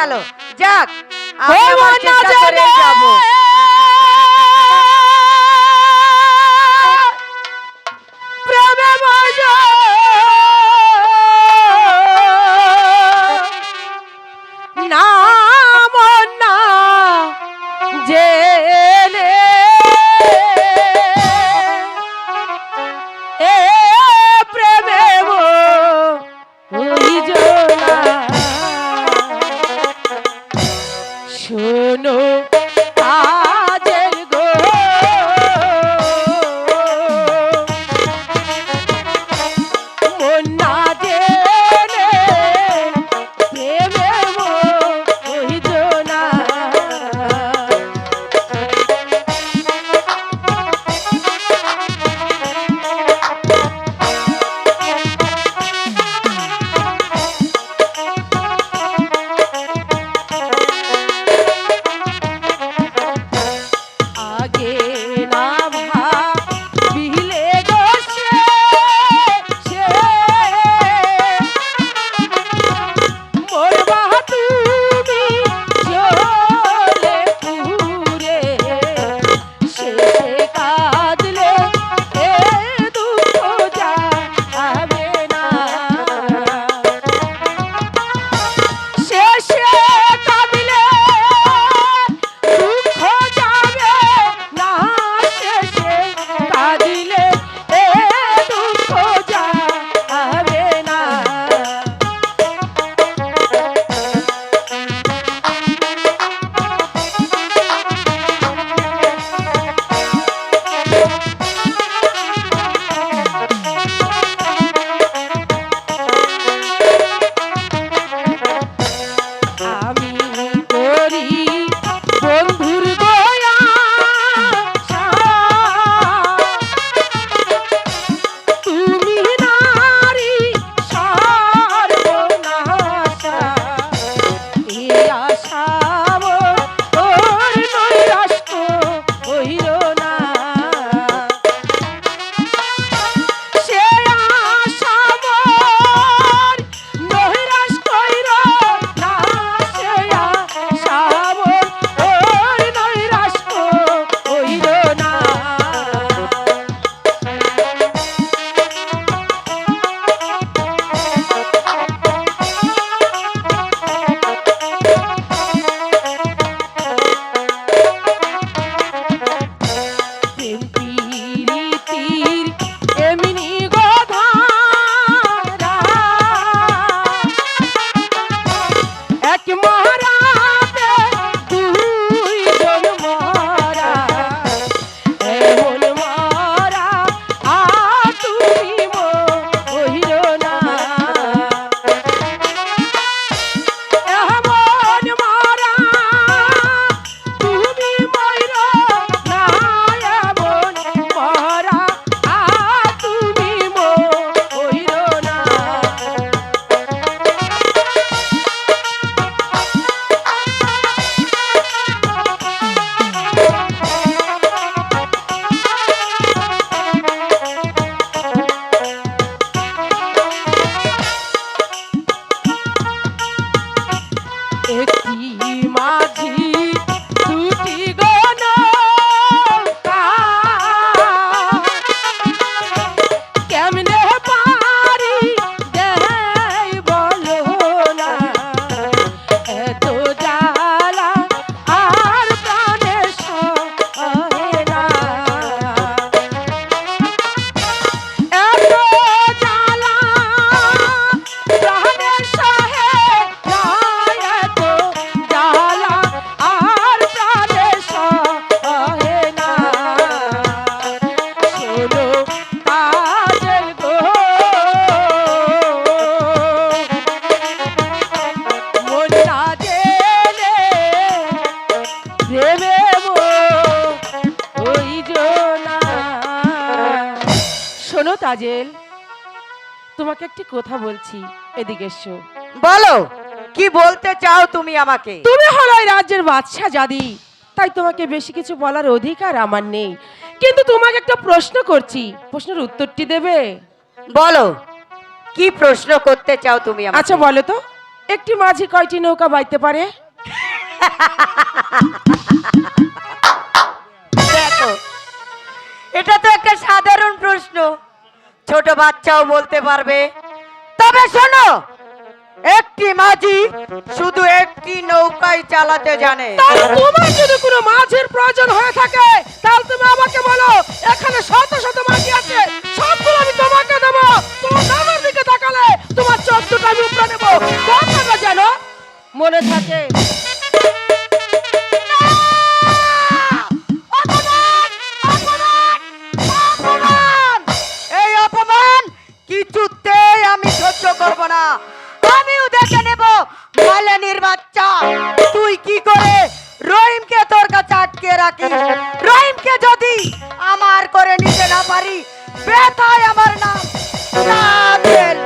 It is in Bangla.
গেল। যাক আমরা চেষ্টা করে যাব। তাজেল তোমাকে একটি কথা বলছি। এদিকে এসো। বলো কি বলতে চাও তুমি আমাকে? তুমি হলো এই রাজ্যের বাদশা জাদি। তাই তোমাকে বেশি কিছু বলার অধিকার আমার নেই। কিন্তু তোমাকে একটা প্রশ্ন করছি। প্রশ্নের উত্তরটি দেবে? বলো কি প্রশ্ন করতে চাও তুমি আমাকে? আচ্ছা বলো তো। একটি মাঝি কয়টি নৌকা বাইতে পারে? বাচ্চাও বলতে পারবে। তবে শোনো, একটি মাঝি শুধু একটি নৌকায় চালাতে জানে। তোমার যদি কোনো মাঝের প্রয়োজন হয়ে থাকে, তাহলে তুমি আমাকে বলো, এখানে শত শত মাঝি আছে, সবগুলো আমি তোমাকে দেবো। তোমার নামের দিকে তাকালে তোমার চোখ দুটো আমি উপরে নেব। কথাটা যেন? মনে থাকে। রহিমকে যদি আমার করে নিতে না পারি ব্যথায় আমার নাম রাধেল